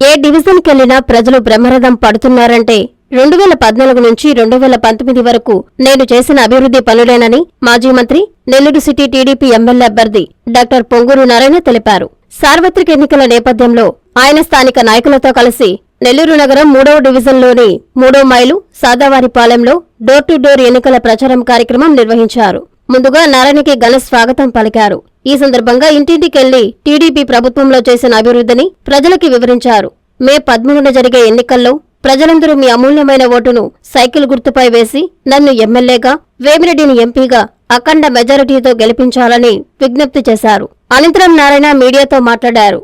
ఏ డివిజన్కి వెళ్ళినా ప్రజలు బ్రహ్మరథం పడుతున్నారంటే రెండు వేల పద్నాలుగు నుంచి రెండు వేల పంతొమ్మిది వరకు నేను చేసిన అభివృద్ధి పనులేనని మాజీ మంత్రి నెల్లూరు సిటీ టీడీపీ ఎమ్మెల్యే అభ్యర్థి డాక్టర్ పొంగూరు నారాయణ తెలిపారు. సార్వత్రిక ఎన్నికల నేపథ్యంలో ఆయన స్థానిక నాయకులతో కలిసి నెల్లూరు నగరం మూడవ డివిజన్లోని మూడో మైలు సాదావారిపాలెంలో డోర్ టు డోర్ ఎన్నికల ప్రచారం కార్యక్రమం నిర్వహించారు. ముందుగా నారాయణకి ఘన స్వాగతం పలికారు. ఈ సందర్భంగా ఇంటింటికెళ్ళి టీడీపీ ప్రభుత్వంలో చేసిన అభివృద్ధిని ప్రజలకి వివరించారు. మే పదమూడున జరిగే ఎన్నికల్లో ప్రజలందరూ మీ అమూల్యమైన ఓటును సైకిల్ గుర్తుపై వేసి నన్ను ఎమ్మెల్యేగా వేమిరెడ్డిని ఎంపీగా అఖండ మెజారిటీతో గెలిపించాలని విజ్ఞప్తి చేశారు. అనంతరం నారాయణ మీడియాతో మాట్లాడారు.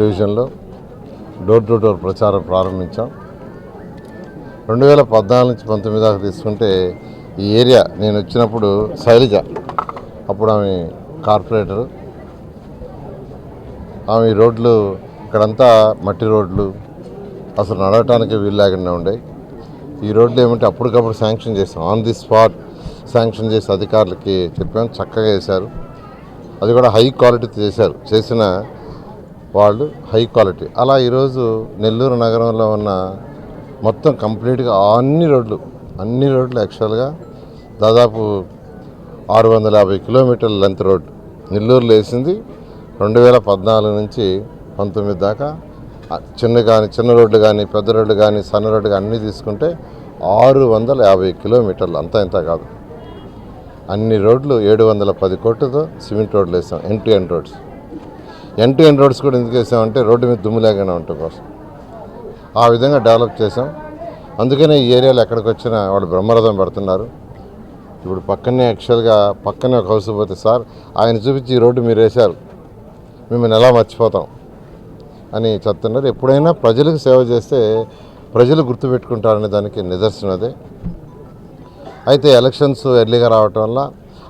డివిజన్లో డోర్ టు డోర్ ప్రచారం ప్రారంభించాం. రెండు వేల పద్నాలుగు నుంచి పంతొమ్మిది దాకా తీసుకుంటే ఈ ఏరియా నేను వచ్చినప్పుడు శైలజ అప్పుడు ఆమె కార్పొరేటరు. ఆమె రోడ్లు అక్కడంతా మట్టి రోడ్లు అసలు నడవటానికి వీలు లేకుండా ఉండే ఈ రోడ్లు ఏమంటే అప్పటికప్పుడు శాంక్షన్ చేసాం ఆన్ ది స్పాట్ శాంక్షన్ చేసి అధికారులకి చెప్పాం చక్కగా వేశారు అది కూడా హై క్వాలిటీ చేశారు. చేసిన వాళ్ళు హై క్వాలిటీ. అలా ఈరోజు నెల్లూరు నగరంలో ఉన్న మొత్తం కంప్లీట్గా అన్ని రోడ్లు అన్ని రోడ్లు యాక్చువల్గా దాదాపు ఆరు వందల యాభై కిలోమీటర్ల లెంత్ రోడ్ నెల్లూరులో వేసింది రెండు వేల పద్నాలుగు నుంచి పంతొమ్మిది దాకా చిన్న కానీ చిన్న రోడ్లు కానీ పెద్ద రోడ్లు కానీ సన్న రోడ్లు కానీ అన్నీ తీసుకుంటే ఆరు వందల యాభై కిలోమీటర్లు అంతా ఇంత కాదు. అన్ని రోడ్లు ఏడు వందల పది కోట్లతో సిమెంట్ రోడ్లు వేసాం end to end roads. End to end roads కూడా ఎందుకు వేసామంటే రోడ్డు మీద దుమ్ము లేకుండా ఉండటం కోసం. ఆ విధంగా డెవలప్ చేసాం. అందుకనే ఈ ఏరియాలో ఎక్కడికి వచ్చినా వాళ్ళు బ్రహ్మరథం పెడుతున్నారు. ఇప్పుడు పక్కనే యాక్చువల్గా పక్కనే ఒక హౌస్ పోతే సార్ ఆయన చూపించి ఈ రోడ్డు మీరు వేశారు. మిమ్మల్ని ఎలా మర్చిపోతాం? అని చెప్తున్నారు. ఎప్పుడైనా ప్రజలకు సేవ చేస్తే ప్రజలు గుర్తుపెట్టుకుంటారనే దానికి నిదర్శనం అదే. అయితే ఎలక్షన్స్ ఎర్లీగా రావటం వల్ల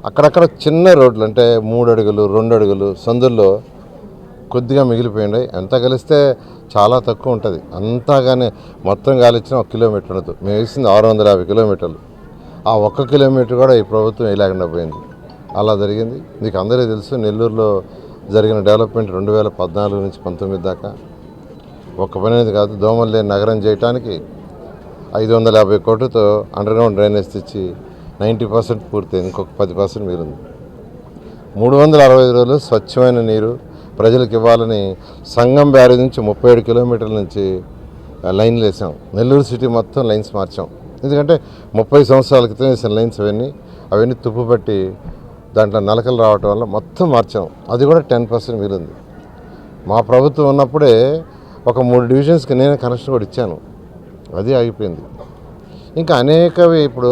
అక్కడక్కడ చిన్న రోడ్లు అంటే మూడు అడుగులు రెండు అడుగులు సందుల్లో కొద్దిగా మిగిలిపోయినాయి ఎంత కలిస్తే చాలా తక్కువ ఉంటుంది. అంతగానే మొత్తం గాలిచ్చిన ఒక కిలోమీటర్ ఉండదు. మేము వేసింది ఆరు వందల యాభై కిలోమీటర్లు. ఆ ఒక్క కిలోమీటర్ కూడా ఈ ప్రభుత్వం వేయలేకుండా పోయింది. అలా జరిగింది. మీకు అందరికీ తెలుసు నెల్లూరులో జరిగిన డెవలప్మెంట్ రెండు వేల పద్నాలుగు నుంచి పంతొమ్మిది దాకా. ఒక్క పని అనేది కాదు దోమలు లేని నగరం చేయటానికి ఐదు వందల యాభై కోట్లతో అండర్ గ్రౌండ్ డ్రైనేజ్ తెచ్చి నైంటీ పర్సెంట్ పూర్తయింది ఇంకొక పది పర్సెంట్ మిగిలింది. మూడు వందల అరవై ఐదు రోజులు స్వచ్ఛమైన నీరు ప్రజలకు ఇవ్వాలని సంగం బ్యారేజ్ నుంచి ముప్పై ఏడు కిలోమీటర్ల నుంచి లైన్లు వేసాం. నెల్లూరు సిటీ మొత్తం లైన్స్ మార్చాం. ఎందుకంటే ముప్పై సంవత్సరాల క్రితం వేసిన లైన్స్ అవన్నీ అవన్నీ తుప్పు పట్టి దాంట్లో నలకలు రావటం వల్ల మొత్తం మార్చాం. అది కూడా టెన్ పర్సెంట్ మిగిలింది. మా ప్రభుత్వం ఉన్నప్పుడే ఒక మూడు డివిజన్స్కి నేనే కనెక్షన్ కూడా ఇచ్చాను. అది ఆగిపోయింది. ఇంకా అనేకవి ఇప్పుడు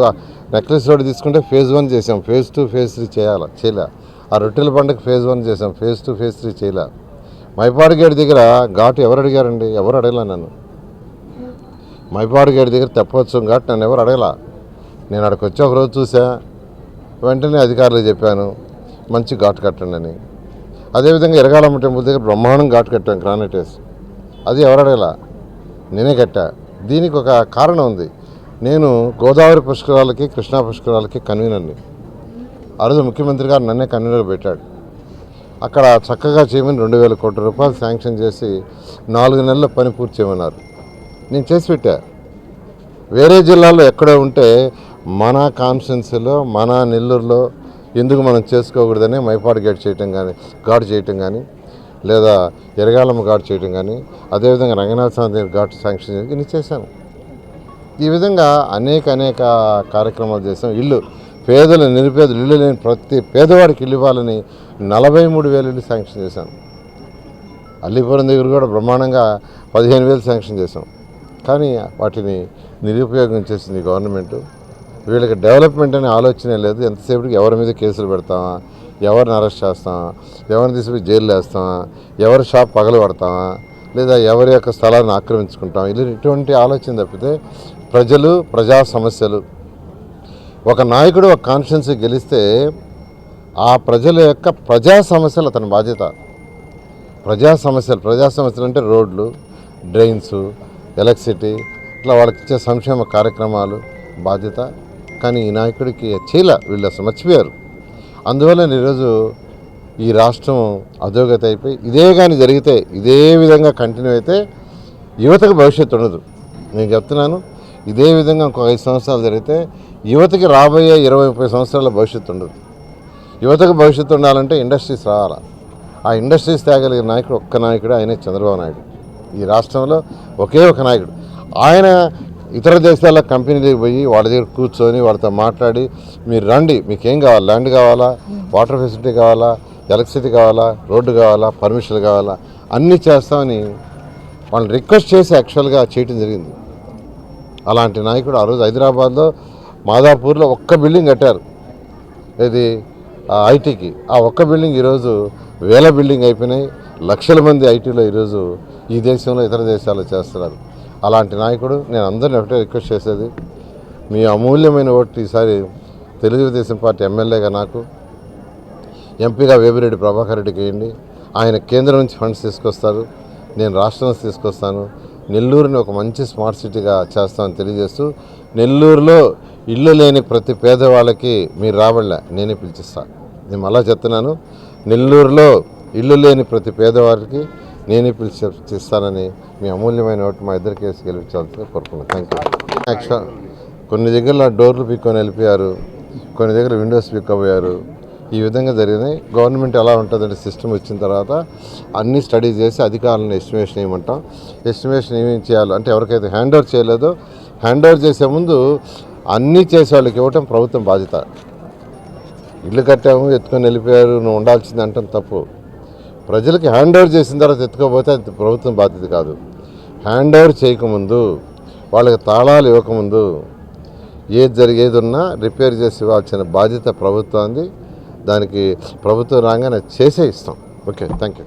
నెక్లెస్ రోడ్ తీసుకుంటే ఫేజ్ వన్ చేసాం ఫేజ్ టూ ఫేజ్ త్రీ చేయాలి? చేయలే. ఆ రొట్టెల పండుగ ఫేజ్ వన్ చేసాం ఫేజ్ టూ ఫేజ్ త్రీ చేయలే. మైపాడు గేట్ దగ్గర ఘాటు ఎవరు అడిగారండి? ఎవరు అడగలే నన్ను. మైపాడు గేట్ దగ్గర తెప్పవచ్చు ఘాట్ నన్ను ఎవరు అడగల. నేను అక్కడికి వచ్చి ఒకరోజు చూసా. వెంటనే అధికారులకు చెప్పాను మంచి ఘాటు కట్టండి అని. అదేవిధంగా ఎరగాలమ్మ టెంపుల్ దగ్గర బ్రహ్మాండం ఘాటు కట్టాం గ్రానైటేస్ అది ఎవరు నేనే కట్టా. దీనికి ఒక కారణం ఉంది. నేను గోదావరి పుష్కరాలకి కృష్ణా పుష్కరాలకి కన్వీనర్ని. ఆ రోజు ముఖ్యమంత్రి గారు నన్నే కన్వీనర్ పెట్టాడు. అక్కడ చక్కగా చేయమని రెండు వేల కోట్ల రూపాయలు శాంక్షన్ చేసి నాలుగు నెలల పని పూర్తి చేయమన్నారు. నేను చేసి పెట్టా. వేరే జిల్లాలో ఎక్కడో ఉంటే మన కాన్స్టిట్యున్సీలో మన నెల్లూరులో ఎందుకు మనం చేసుకోకూడదని మైపాడు గేట్ చేయటం కానీ ఘాటు చేయటం కానీ లేదా ఎరగాలమ్మ ఘాటు చేయటం కానీ అదేవిధంగా రంగనాథ స్వామి దగ్గర ఘాటు శాంక్షన్ చేయడం ఇన్ని చేశాను ఈ విధంగా అనేక అనేక కార్యక్రమాలు చేసాం ఇల్లు పేదలు నిరుపేదలు ఇల్లు లేని ప్రతి పేదవాడికి ఇల్లు ఇవ్వాలని నలభై మూడు వేలు ఇల్లు శాంక్షన్ చేశాను అల్లిపురం దగ్గర కూడా బ్రహ్మాండంగా పదిహేను వేలు శాంక్షన్ చేసాం కానీ వాటిని నిరుపయోగం చేసింది గవర్నమెంట్. వీళ్ళకి డెవలప్మెంట్ అనే ఆలోచనే లేదు. ఎంతసేపటికి ఎవరి మీద కేసులు పెడతామా? ఎవరిని అరెస్ట్ చేస్తామా? ఎవరిని తీసుకుపోయి జైలు వేస్తామా? ఎవరి షాప్ పగలు పడతామా లేదా ఎవరి యొక్క స్థలాన్ని ఆక్రమించుకుంటాం ఇలా ఇటువంటి ఆలోచన తప్పితే ప్రజలు ప్రజా సమస్యలు. ఒక నాయకుడు ఒక కాన్ఫిడెన్స్ గెలిస్తే ఆ ప్రజల యొక్క ప్రజా సమస్యలు అతని బాధ్యత. ప్రజా సమస్యలు ప్రజా సమస్యలు అంటే రోడ్లు డ్రైన్స్ ఎలక్ట్రిసిటీ ఇట్లా వాళ్ళకి ఇచ్చే సంక్షేమ కార్యక్రమాలు బాధ్యత. కానీ ఈ నాయకుడికి చీల వీళ్ళు అసలు మర్చిపోయారు అందువల్ల ఈరోజు ఈ రాష్ట్రం అధోగతి అయిపోయి ఇదే కానీ జరిగితే ఇదే విధంగా కంటిన్యూ అయితే యువతకు భవిష్యత్తు ఉండదు. నేను చెప్తున్నాను ఇదే విధంగా ఇంకొక ఐదు సంవత్సరాలు జరిగితే యువతకి రాబోయే ఇరవై ముప్పై సంవత్సరాల భవిష్యత్తు ఉండదు. యువతకు భవిష్యత్తు ఉండాలంటే ఇండస్ట్రీస్ రావాలా. ఆ ఇండస్ట్రీస్ తేగలిగిన నాయకుడు ఒక్క నాయకుడు ఆయనే చంద్రబాబు నాయుడు. ఈ రాష్ట్రంలో ఒకే ఒక నాయకుడు. ఆయన ఇతర దేశాల కంపెనీలకు పోయి వాళ్ళ దగ్గర కూర్చొని వాళ్ళతో మాట్లాడి మీరు రండి మీకు ఏం కావాలి? ల్యాండ్ కావాలా? వాటర్ ఫెసిలిటీ కావాలా? ఎలక్ట్రిసిటీ కావాలా? రోడ్డు కావాలా? పర్మిషన్లు కావాలా? అన్నీ చేస్తామని వాళ్ళని రిక్వెస్ట్ చేసి యాక్చువల్గా చేయటం జరిగింది. అలాంటి నాయకుడు ఆ రోజు హైదరాబాద్లో మాదాపూర్లో ఒక్క బిల్డింగ్ కట్టారు. ఇది ఆ ఐటీకి. ఆ ఒక్క బిల్డింగ్ ఈరోజు వేల బిల్డింగ్ అయిపోయినాయి. లక్షల మంది ఐటీలో ఈరోజు ఈ దేశంలో ఇతర దేశాల్లో చేస్తున్నారు. అలాంటి నాయకుడు నేను అందరిని ఒకటే రిక్వెస్ట్ చేసేది మీ అమూల్యమైన ఓటు ఈసారి తెలుగుదేశం పార్టీ ఎమ్మెల్యేగా నాకు ఎంపీగా వేమిరెడ్డి ప్రభాకర్ రెడ్డికి వేయండి. ఆయన కేంద్రం నుంచి ఫండ్స్ తీసుకొస్తారు నేను రాష్ట్రం నుంచి తీసుకొస్తాను. నెల్లూరుని ఒక మంచి స్మార్ట్ సిటీగా చేస్తామని తెలియజేస్తూ నెల్లూరులో ఇల్లు లేని ప్రతి పేదవాళ్ళకి మీరు రాబడలే నేనే పిలిచిస్తాను నేను అలా చెప్తున్నాను నెల్లూరులో ఇల్లు లేని ప్రతి పేదవారికి నేనే పిలిచి చేస్తానని మీ అమూల్యమైన ఓటు మా ఇద్దరు కేసు గెలిపించాల్సి కోరుకున్నాను. థ్యాంక్ యూ యాక్చువల్ కొన్ని దగ్గర డోర్లు పీక్కొని వెళ్ళిపోయారు. కొన్ని దగ్గర విండోస్ పీక్కపోయారు. ఈ విధంగా జరిగినాయి గవర్నమెంట్ ఎలా ఉంటుందంటే సిస్టమ్ వచ్చిన తర్వాత అన్ని స్టడీ చేసి అధికారులను ఎస్టిమేషన్ ఇవ్వమంటాం. ఎస్టిమేషన్ ఏమేం చేయాలో అంటే ఎవరికైతే హ్యాండ్ ఓవర్ చేయలేదో హ్యాండ్ ఓవర్ చేసే ముందు అన్నీ చేసే వాళ్ళకి ఇవ్వటం ప్రభుత్వం బాధ్యత. ఇల్లు కట్టాము ఎత్తుకొని వెళ్ళిపోయారు నువ్వు ఉండాల్సింది అంటాం తప్పు. ప్రజలకి హ్యాండ్ ఓవర్ చేసిన తర్వాత ఎత్తుకోపోతే అది ప్రభుత్వం బాధ్యత కాదు. హ్యాండ్ ఓవర్ చేయకముందు వాళ్ళకి తాళాలు ఇవ్వకముందు ఏది జరిగేది ఉన్నా రిపేర్ చేసి ఇవ్వాల్సిన బాధ్యత ప్రభుత్వాన్ని దానికి ప్రభుత్వం రాగానే చేసే ఇస్తాం. Okay thank you